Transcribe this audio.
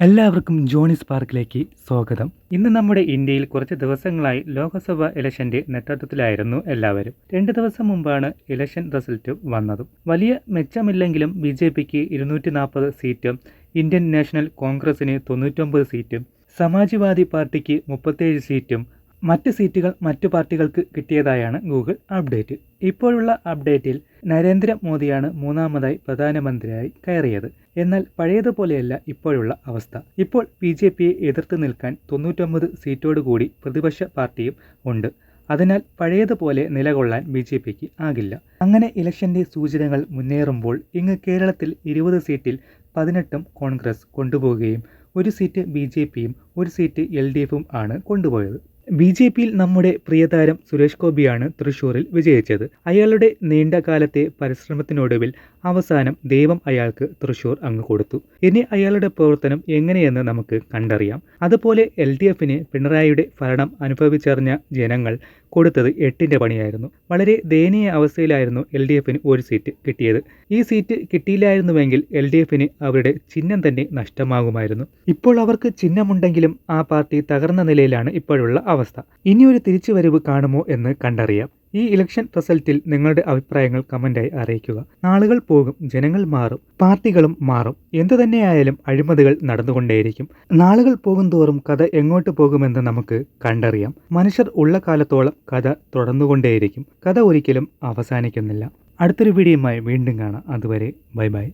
എല്ലാവർക്കും ജോണിസ് പാർക്കിലേക്ക് സ്വാഗതം. ഇന്ന് നമ്മുടെ ഇന്ത്യയിൽ കുറച്ച് ദിവസങ്ങളായി ലോക്സഭ ഇലക്ഷന്റെ നേതൃത്വത്തിലായിരുന്നു എല്ലാവരും. രണ്ട് ദിവസം മുമ്പാണ് ഇലക്ഷൻ റിസൾട്ട് വന്നതും. വലിയ മെച്ചമില്ലെങ്കിലും ബി ജെ പിക്ക് ഇരുന്നൂറ്റി നാൽപ്പത് സീറ്റും ഇന്ത്യൻ നാഷണൽ കോൺഗ്രസിന് തൊണ്ണൂറ്റൊമ്പത് സീറ്റും സമാജ്വാദി പാർട്ടിക്ക് മുപ്പത്തേഴ് സീറ്റും മറ്റ് സീറ്റുകൾ മറ്റു പാർട്ടികൾക്ക് കിട്ടിയതായാണ് ഗൂഗിൾ അപ്ഡേറ്റ്. ഇപ്പോഴുള്ള അപ്ഡേറ്റിൽ നരേന്ദ്രമോദിയാണ് മൂന്നാമതായി പ്രധാനമന്ത്രിയായി കയറിയത്. എന്നാൽ പഴയതുപോലെയല്ല ഇപ്പോഴുള്ള അവസ്ഥ. ഇപ്പോൾ ബി ജെ പിയെ എതിർത്ത് നിൽക്കാൻ തൊണ്ണൂറ്റൊമ്പത് സീറ്റോടുകൂടി പ്രതിപക്ഷ പാർട്ടിയും ഉണ്ട്. അതിനാൽ പഴയതുപോലെ നിലകൊള്ളാൻ ബി ജെ പിക്ക് ആകില്ല. അങ്ങനെ ഇലക്ഷന്റെ സൂചനകൾ മുന്നേറുമ്പോൾ ഇങ്ങ് കേരളത്തിൽ ഇരുപത് സീറ്റിൽ പതിനെട്ടും കോൺഗ്രസ് കൊണ്ടുപോവുകയും ഒരു സീറ്റ് ബി ജെ പിയും ഒരു സീറ്റ് എൽ ഡി എഫും ആണ് കൊണ്ടുപോയത്. ബി ജെ പിയിൽ നമ്മുടെ പ്രിയതാരം സുരേഷ് ഗോപിയാണ് തൃശൂരിൽ വിജയിച്ചത്. അയാളുടെ നീണ്ട കാലത്തെ പരിശ്രമത്തിനൊടുവിൽ അവസാനം ദൈവം അയാൾക്ക് തൃശൂർ അങ്ങ് കൊടുത്തു. ഇനി അയാളുടെ പ്രവർത്തനം എങ്ങനെയെന്ന് നമുക്ക് കണ്ടറിയാം. അതുപോലെ എൽ ഡി എഫിന് പിണറായിയുടെ ഭരണം അനുഭവിച്ചറിഞ്ഞ ജനങ്ങൾ കൊടുത്തത് എട്ടിന്റെ പണിയായിരുന്നു. വളരെ ദയനീയ അവസ്ഥയിലായിരുന്നു എൽ ഡി എഫിന് ഒരു സീറ്റ് കിട്ടിയത്. ഈ സീറ്റ് കിട്ടിയില്ലായിരുന്നുവെങ്കിൽ എൽ ഡി എഫിന് അവരുടെ ചിഹ്നം തന്നെ നഷ്ടമാകുമായിരുന്നു. ഇപ്പോൾ അവർക്ക് ചിഹ്നമുണ്ടെങ്കിലും ആ പാർട്ടി തകർന്ന നിലയിലാണ് ഇപ്പോഴുള്ള അവസ്ഥ ഇനി ഇനിയൊരു തിരിച്ചുവരവ് കാണുമോ എന്ന് കണ്ടറിയാം. ഈ ഇലക്ഷൻ റിസൾട്ടിൽ നിങ്ങളുടെ അഭിപ്രായങ്ങൾ കമന്റായി അറിയിക്കുക. നാളുകൾ പോകും ജനങ്ങൾ മാറും പാർട്ടികളും മാറും. എന്തു തന്നെയായാലും അഴിമതികൾ നടന്നുകൊണ്ടേയിരിക്കും. നാളുകൾ പോകും തോറും കഥ എങ്ങോട്ട് പോകുമെന്ന് നമുക്ക് കണ്ടറിയാം. മനുഷ്യർ ഉള്ള കാലത്തോളം കഥ തുടർന്നുകൊണ്ടേയിരിക്കും. കഥ ഒരിക്കലും അവസാനിക്കുന്നില്ല. അടുത്തൊരു വീഡിയോയുമായി വീണ്ടും കാണാം. അതുവരെ ബൈ ബൈ.